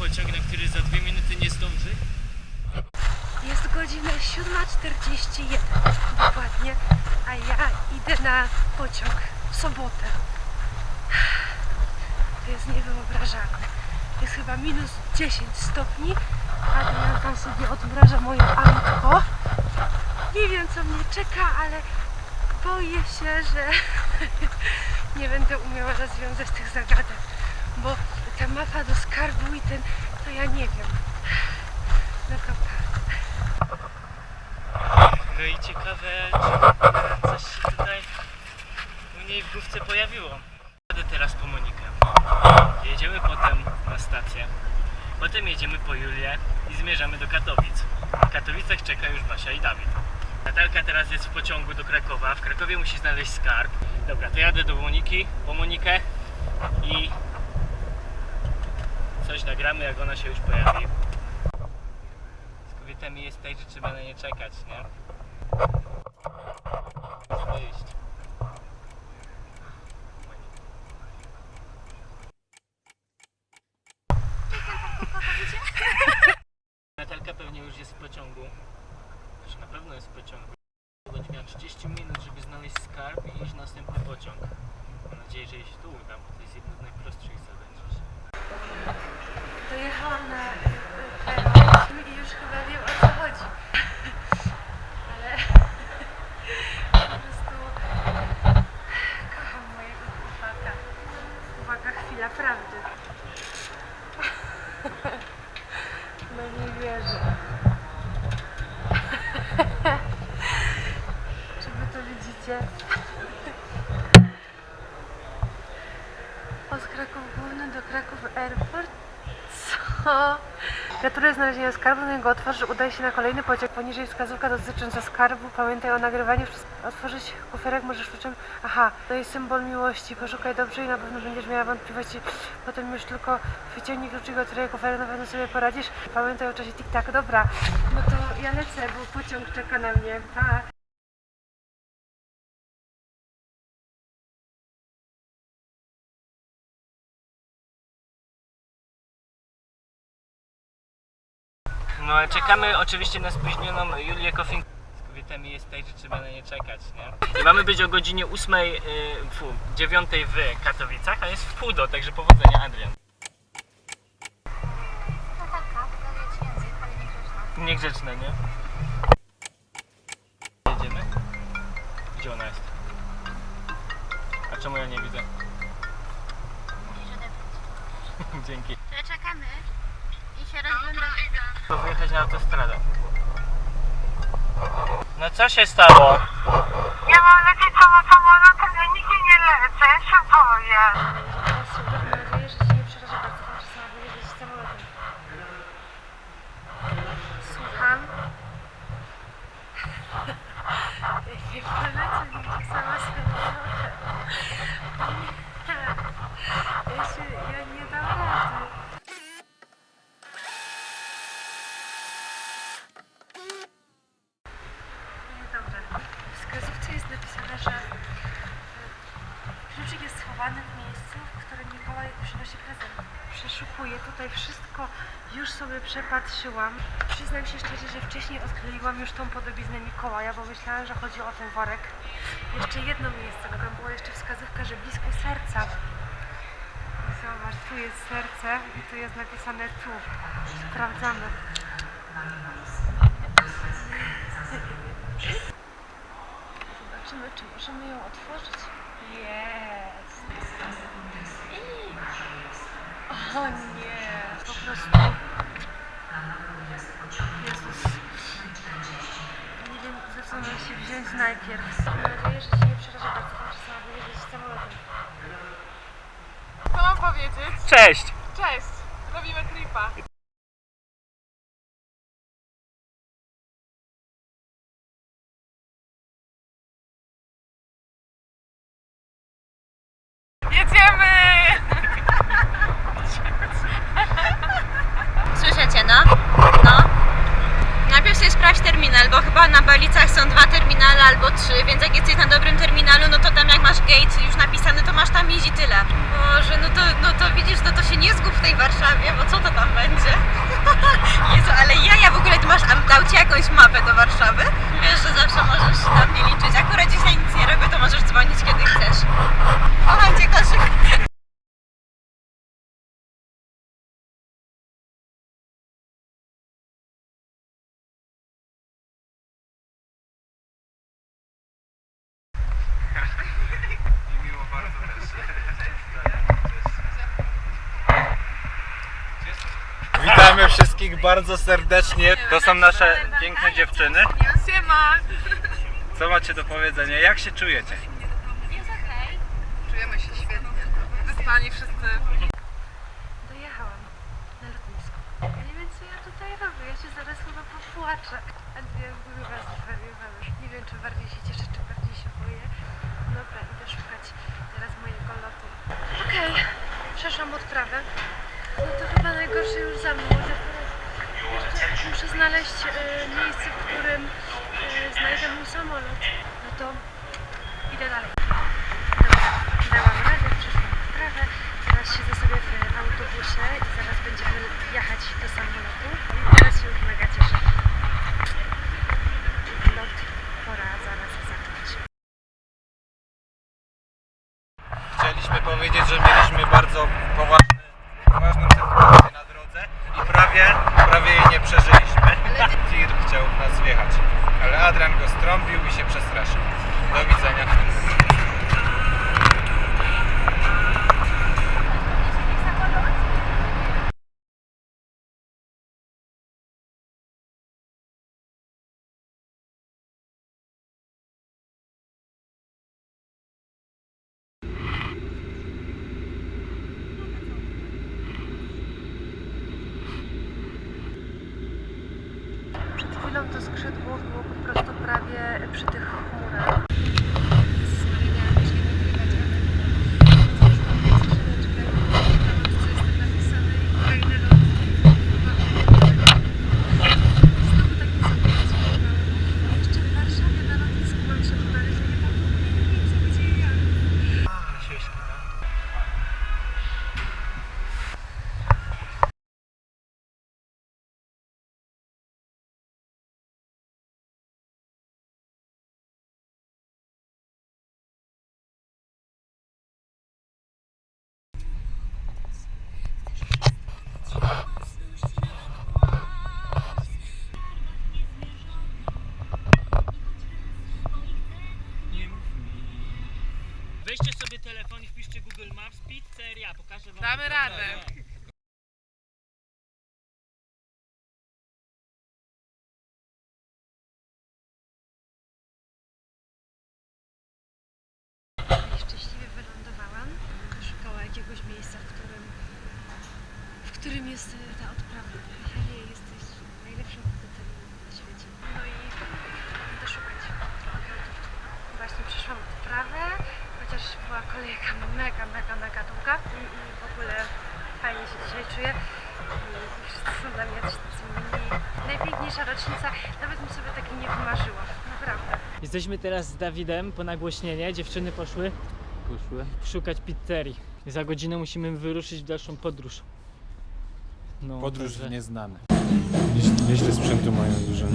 pociąg, na który za dwie minuty nie zdąży? Jest godzina 7.41 dokładnie, a ja idę na pociąg w sobotę. To jest niewyobrażalne. Jest chyba minus 10 stopni. Adrian tam sobie odmraża moje autko. Nie wiem co mnie czeka, ale boję się, że nie będę umiała rozwiązać tych zagadek. Bo ta mapa do skarbu i ten, to ja nie wiem. No to. No i ciekawe, czy coś się tutaj u niej w główce pojawiło. Jadę teraz po Monikę. Jedziemy potem na stację. Potem jedziemy po Julię i zmierzamy do Katowic. W Katowicach czeka już Basia i Dawid. Natalka teraz jest w pociągu do Krakowa. W Krakowie musi znaleźć skarb. Dobra, to jadę do Moniki, po Monikę i coś nagramy, jak ona się już pojawi. Z kobietami jest tak, że trzeba na nie czekać, nie? Natalka pewnie już jest w pociągu. Już na pewno jest w pociągu. Będzie miała 30 minut, żeby znaleźć skarb i iść na następny pociąg. Mam nadzieję, że jej się to uda, bo to jest jedno z najprostszych zadań. Dojechałam na peron i już chyba wiem o co chodzi. Ale po prostu kocham mojego chłopaka. Uwaga, chwila prawdy. No nie wierzę. Czy wy to widzicie? Od Kraków Główny do Kraków Airport? Gratuluję znalezienia skarbu, na jego otworzy udaje się na kolejny pociąg. Poniżej wskazówka dotycząca skarbu. Pamiętaj o nagrywaniu. Otworzyć kuferek możesz przy czym... Aha, to jest symbol miłości. Poszukaj dobrze i na pewno będziesz miała wątpliwości. Potem już tylko wyciągnij kluczyk, otwieraj kuferek, na pewno sobie poradzisz. Pamiętaj o czasie tik-tak. Dobra, no to ja lecę, bo pociąg czeka na mnie. Pa. Czekamy oczywiście na spóźnioną Julię Kofin. Z kobietami jest tak, że trzeba na nie czekać, nie? I mamy być o godzinie 8, y, fu, 9 w Katowicach, a jest w pół do, także powodzenia Adrian. Natalka, pokazuję ci język, ale nie grzeczna. Niegrzeczne, nie? Jedziemy? Gdzie ona jest? A czemu ja nie widzę? Musisz odebrać. Dzięki. Rozglądamy. To wyjechać na autostradę. No co się stało? Ja mam lecieć samo samolotem, ja nigdzie nie lecę, ja się boję. Teraz się mam nadzieję, że się nie przerażę bardzo, że sama wyjeżdżać z samolotem. Słucham? Nie polecę nigdzie sama z samolotem. Nie. Ja się, ja nie dam rady. Nie, dobrze. W wskazówce jest napisane, że Kluczyk jest schowany w miejscu, w którym Prezent. Przeszukuję tutaj wszystko, już sobie przepatrzyłam. Przyznam się szczerze, że wcześniej odkleiłam już tą podobiznę Mikołaja, bo myślałam, że chodzi o ten worek. Jeszcze jedno miejsce, bo tam była jeszcze wskazówka, że blisko serca. Zobacz, tu jest serce i tu jest napisane tu. Sprawdzamy. Zobaczymy, czy możemy ją otworzyć. Jest. O nie, po prostu. Jezus. Nie wiem, za co mam się wziąć najpierw. Mam nadzieję, że się nie przerażę bardzo, że sama wyjeżdżać samolotem. Co mam powiedzieć? Cześć! Cześć, robimy tripa. Mapę do Warszawy? Wiesz, że zawsze możesz na mnie liczyć. Akurat dzisiaj nic nie robię, to możesz dzwonić kiedy chcesz. Kocham koszyk. Wszystkich bardzo serdecznie. To są nasze piękne dziewczyny. Siema. Co macie do powiedzenia? Jak się czujecie? Czujemy się świetnie. Wyspani wszyscy. Dojechałam na lotnisko. Ja nie wiem, co ja tutaj robię. Ja się zaraz chyba popłaczę. Adrian chyba zwariowałeś. Nie wiem, czy bardziej się cieszę, czy bardziej się boję. Dobra, idę szukać teraz mojego lotu. Okej, przeszłam odprawę. No to chyba najgorsze już za mną. Jeszcze muszę znaleźć e, miejsce, w którym e, znajdę mój samolot. No to idę dalej. Dobra, dałam radę, przeszłam odprawę. Teraz siedzę sobie w autobusie i zaraz będziemy jechać do samolotu. Teraz się już mega cieszę. Lot pora zaraz zacząć. Chcieliśmy powiedzieć, że mieliśmy bardzo poważny, poważną sytuację na drodze i prawie, prawie jej nie przeżyliśmy. Tir chciał w nas wjechać, ale Adrian go strąbił i się przestraszył. Do widzenia. Przed chwilą to skrzydło było po prostu prawie przy tych chmurach. Jezus Maria, miałam już nie nagrywać, ale otworzyłam tę skrzyneczkę i przeczytałam, co jest tam napisane i kolejny lot. Znowu taki sam rozpoczynał. Jeszcze w Warszawie na lotnisku mam się odnaleźć, a nie tam w ogóle nie widzę, gdzie ja. Weźcie sobie telefon i wpiszcie Google Maps pokażę wam. Damy radę. Szczęśliwie wylądowałam. Szukała jakiegoś miejsca, w którym, w którym jest e, ta odprawa. Heli, jesteś najlepszym obywatelem na świecie. No i idę szukać trochę lotów. Właśnie przeszłam odprawę, chociaż była kolejka mega, mega, mega długa i, i w ogóle fajnie się dzisiaj czuję. I wszyscy są dla mnie tacy mili. Najpiękniejsza rocznica, nawet mi sobie takiej nie wymarzyła. Naprawdę. Jesteśmy teraz z Dawidem po nagłośnienie. Dziewczyny poszły Poszły. szukać pizzerii. Za godzinę musimy wyruszyć w dalszą podróż. No, Podróż w nieznane. Nieźle sprzętu mają dużo.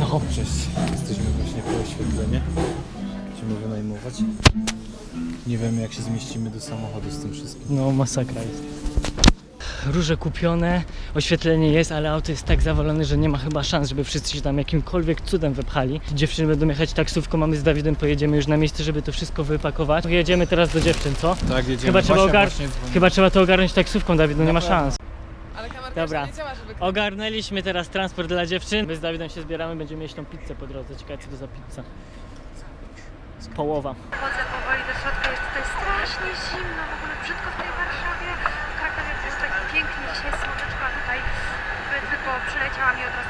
No. Cześć. Jesteśmy właśnie po oświetlenie. Będziemy wynajmować. Nie wiemy jak się zmieścimy do samochodu z tym wszystkim. No masakra jest. Róże kupione, oświetlenie jest, ale auto jest tak zawalone, że nie ma chyba szans, żeby wszyscy się tam jakimkolwiek cudem wepchali. Dziewczyny będą jechać taksówką, mamy z Dawidem, pojedziemy już na miejsce, żeby to wszystko wypakować. Jedziemy teraz do dziewczyn, co? Tak, jedziemy. Chyba trzeba, Basia ogar... Chyba trzeba to ogarnąć taksówką, Dawid, no nie ma szans. Ale kamerka Dobra. jeszcze nie działa, żeby... Ogarnęliśmy teraz transport dla dziewczyn. My z Dawidem się zbieramy, będziemy jeść tą pizzę po drodze. Ciekawe co to za pizza. Połowa. Chodzę powoli do środka, jest tutaj strasznie zimno, w ogóle brzydko w tej Warszawie. W Krakowie jest tak pięknie, dzisiaj słoneczko, a tutaj tylko przyleciała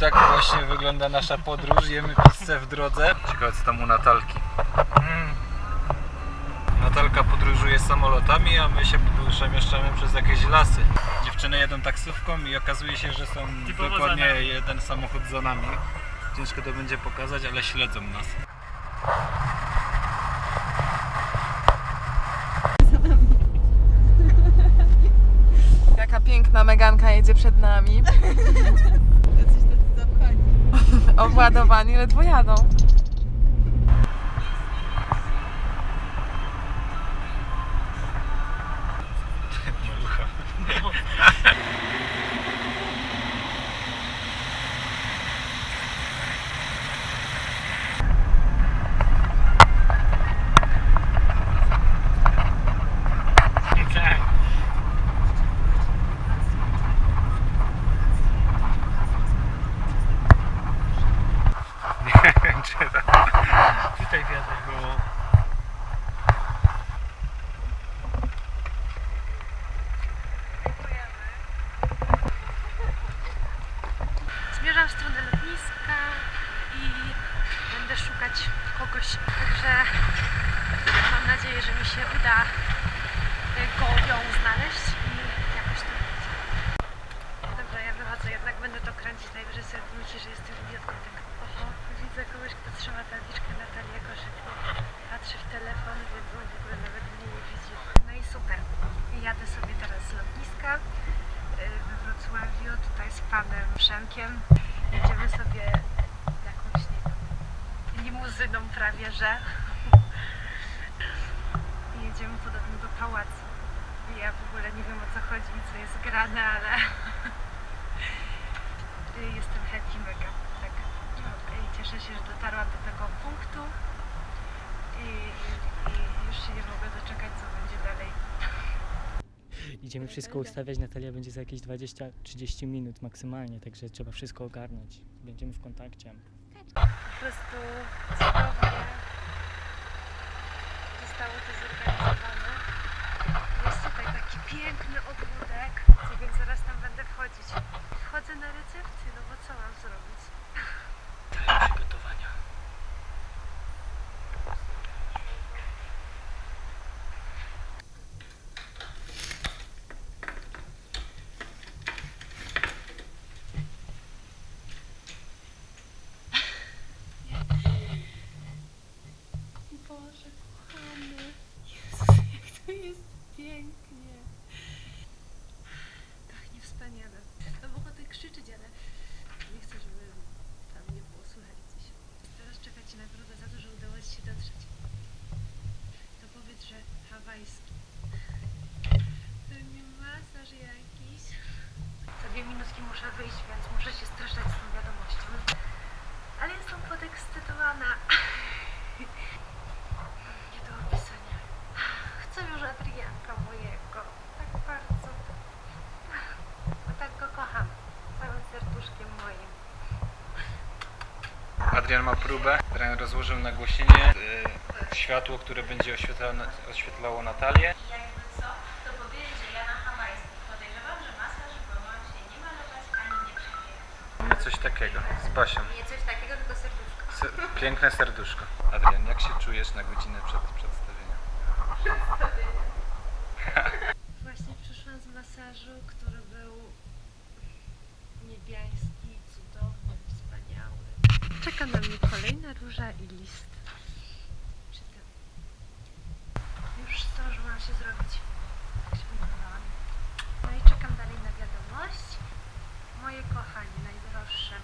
tak właśnie wygląda nasza podróż. Jemy pizzę w drodze. Ciekawe co tam u Natalki. Mm. Natalka podróżuje samolotami, a my się przemieszczamy przez jakieś lasy. Dziewczyny jedą taksówką i okazuje się, że są Typowo dokładnie jeden samochód za nami. Ciężko to będzie pokazać, ale śledzą nas. Jaka piękna Meganka jedzie przed nami. Obładowani, ledwo jadą. Tak. Tutaj wiadomo było. Zmierzam w stronę lotniska i będę szukać kogoś, także mam nadzieję, że mi się uda y, go ją znaleźć i jakoś to będzie. Dobra, ja wychodzę, jednak będę to kręcić, najwyżej sobie pomyśli, że jestem idiotką. Tak, oho, widzę kogoś, kto trzyma tabliczkę Natalia Korzyknie, patrzy w telefon, więc on w ogóle nawet mnie nie widzi. No i super. Jadę sobie teraz z lotniska y, we Wrocławiu, tutaj z panem Przemkiem. Jedziemy sobie jakąś, nie wiem, limuzyną I jedziemy podobno do pałacu. Ja w ogóle nie wiem o co chodzi i co jest grane, ale jestem happy mega. Tak. I cieszę się, że dotarłam do tego punktu i, i, i już się nie mogę doczekać, co będzie dalej. Idziemy wszystko ustawiać, Natalia będzie za jakieś 20-30 minut maksymalnie, także trzeba wszystko ogarnąć. Będziemy w kontakcie. po prostu cudownie zostało to zorganizowane. Jest tutaj taki piękny ogródek, więc zaraz tam będę wchodzić. Wchodzę na recepcję, no bo co mam zrobić? Przygotowania. Boże, kochany. Jezus, jak to jest pięknie. Pachnie wspaniale. Mam ochotę krzyczeć, ale nie chcę, żeby tam nie było słychać coś. Teraz czekać Ci nagrodę za to, że udało Ci się dotrzeć. To powiedz, że hawajski. To nie masaż jakiś. Za dwie minutki muszę wyjść, więc muszę się streszczać z tą wiadomością. Ale jestem podekscytowana. Nie do opisania. Chcę już Adrianka mojego. Tak bardzo. Bo tak go kocham. Całym serduszkiem moim. Adrian ma próbę. Adrian rozłożył nagłośnienie. y, Światło, które będzie oświetlało, oświetlało Natalię. Coś takiego z Basią. Nie coś takiego, tylko serduszko. Se- Piękne serduszko. Adrian, jak się czujesz na godzinę przed przedstawieniem? Właśnie przyszłam z masażu, który był niebiański, cudowny, wspaniały. Czeka na mnie kolejna róża i list. Czytam. Już zdążyłam się zrobić. Tak się wyglądałam. No i czekam dalej na wiadomość. Moje kochanie, najdroższe.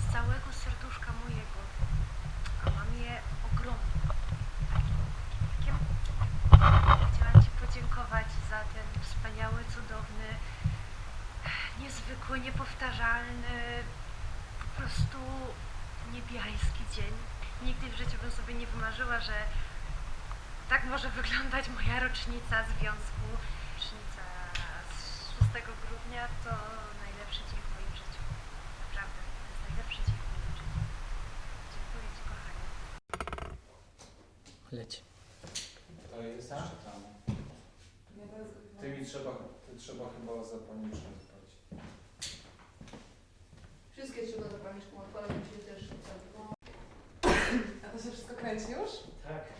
Z całego serduszka mojego. A mam je ogromne. Takim Chciałam Ci podziękować za ten wspaniały, cudowny, niezwykły, niepowtarzalny, po prostu niebiański dzień. Nigdy w życiu bym sobie nie wymarzyła, że tak może wyglądać moja rocznica związku. Rocznica z 6 grudnia to najlepszy dzień w moim życiu. Naprawdę, to jest najlepszy dzień w moim życiu. Dziękuję Ci, kochanie. Leć. To jest jeszcze tam. Ty mi trzeba, ty trzeba chyba zapalniczkę zapalić. Wszystkie to się wszystko kręci już? Tak.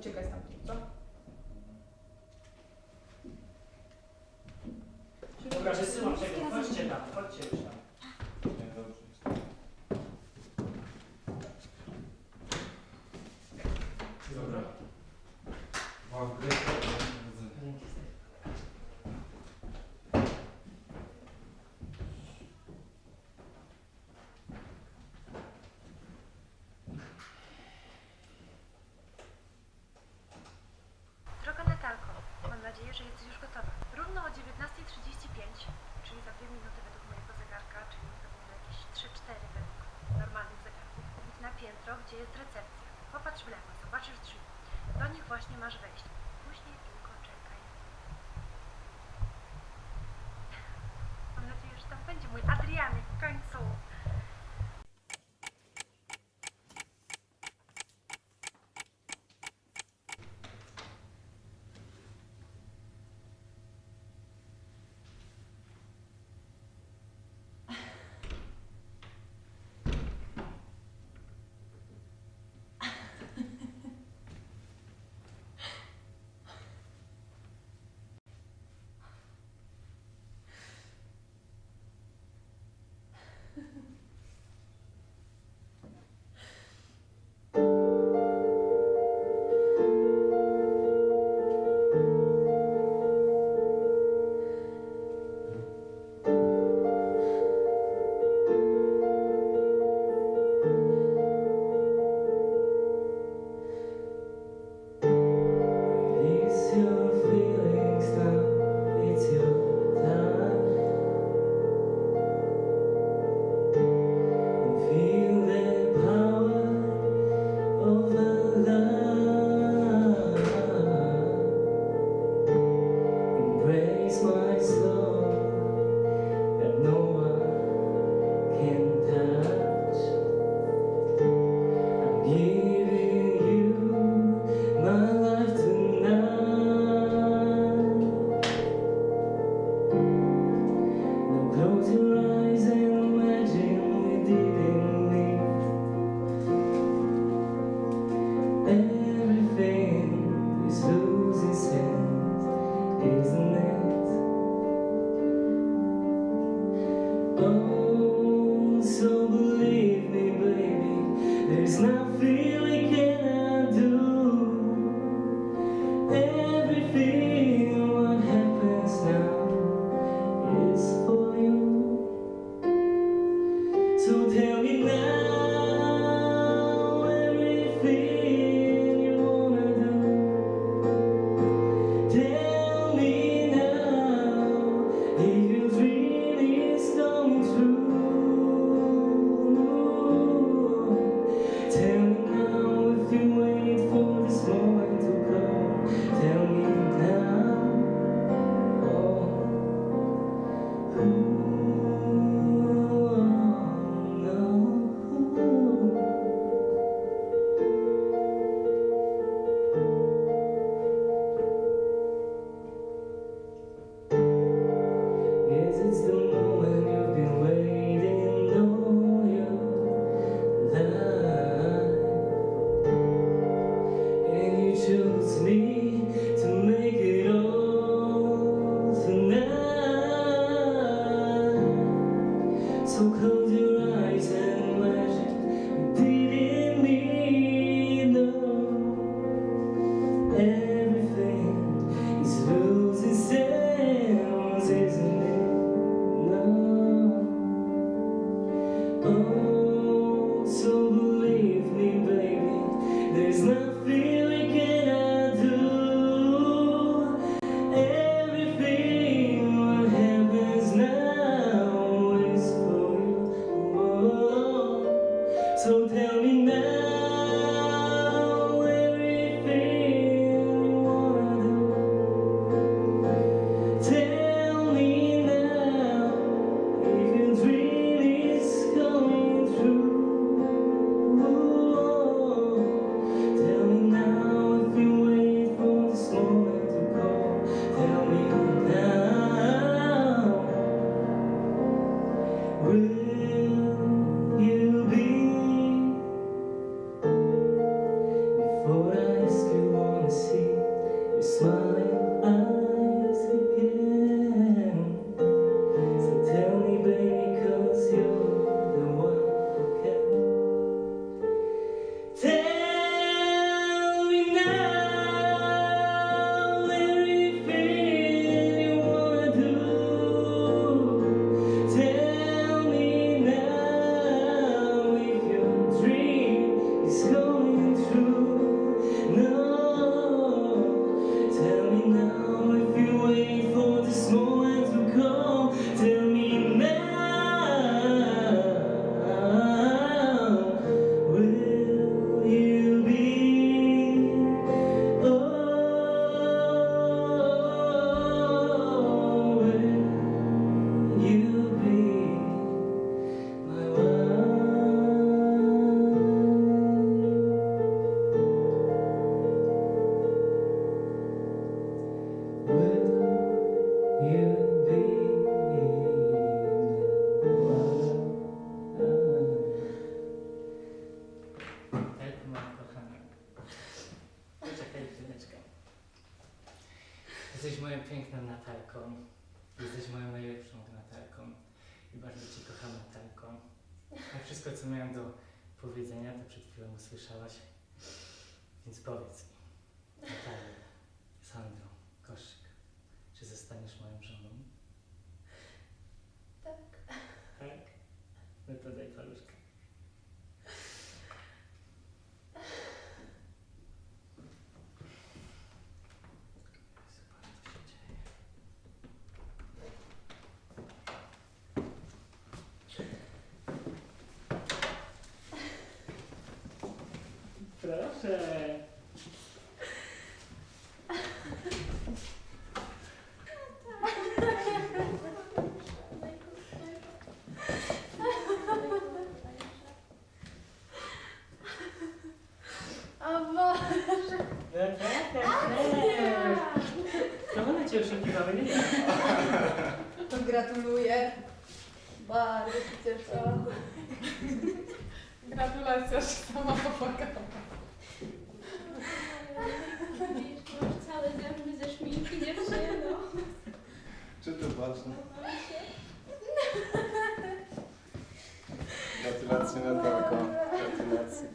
Uciekaj stamtąd, co? Dobra, wszyscy mam tego, chodźcie tam, chodźcie tam. gdzie jest recepcja. Don't you run. so cold. kocham Natalko. Jesteś moją najlepszą Natalką i bardzo Cię kocham Natalko. A wszystko, co miałam do powiedzenia, to przed chwilą usłyszałaś. Więc powiedz mi, Natalia, Sandro, Koszyk, czy zostaniesz moją żoną? Tak. Tak? No to daj paluszek. uh, Gratulacje Natalko. Gratulacje.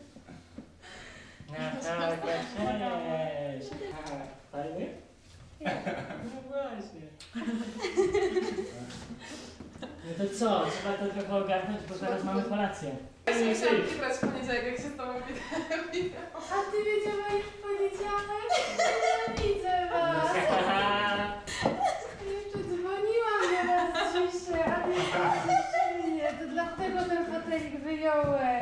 Natalka, cześć. Tak, fajnie? No właśnie. No to co, trzeba to trochę ogarnąć, bo zaraz mamy kolację. Ja się musiałam wybrać w poniedziałek, jak się z tobą widzę. A ty wiedziałaś w poniedziałek? Widzę was! wyjąłem.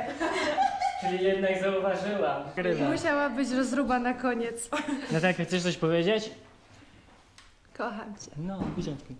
Czyli jednak zauważyłam. Musiała być rozruba na koniec. Natalka, chcesz coś powiedzieć? Kocham cię. No, buziaczki.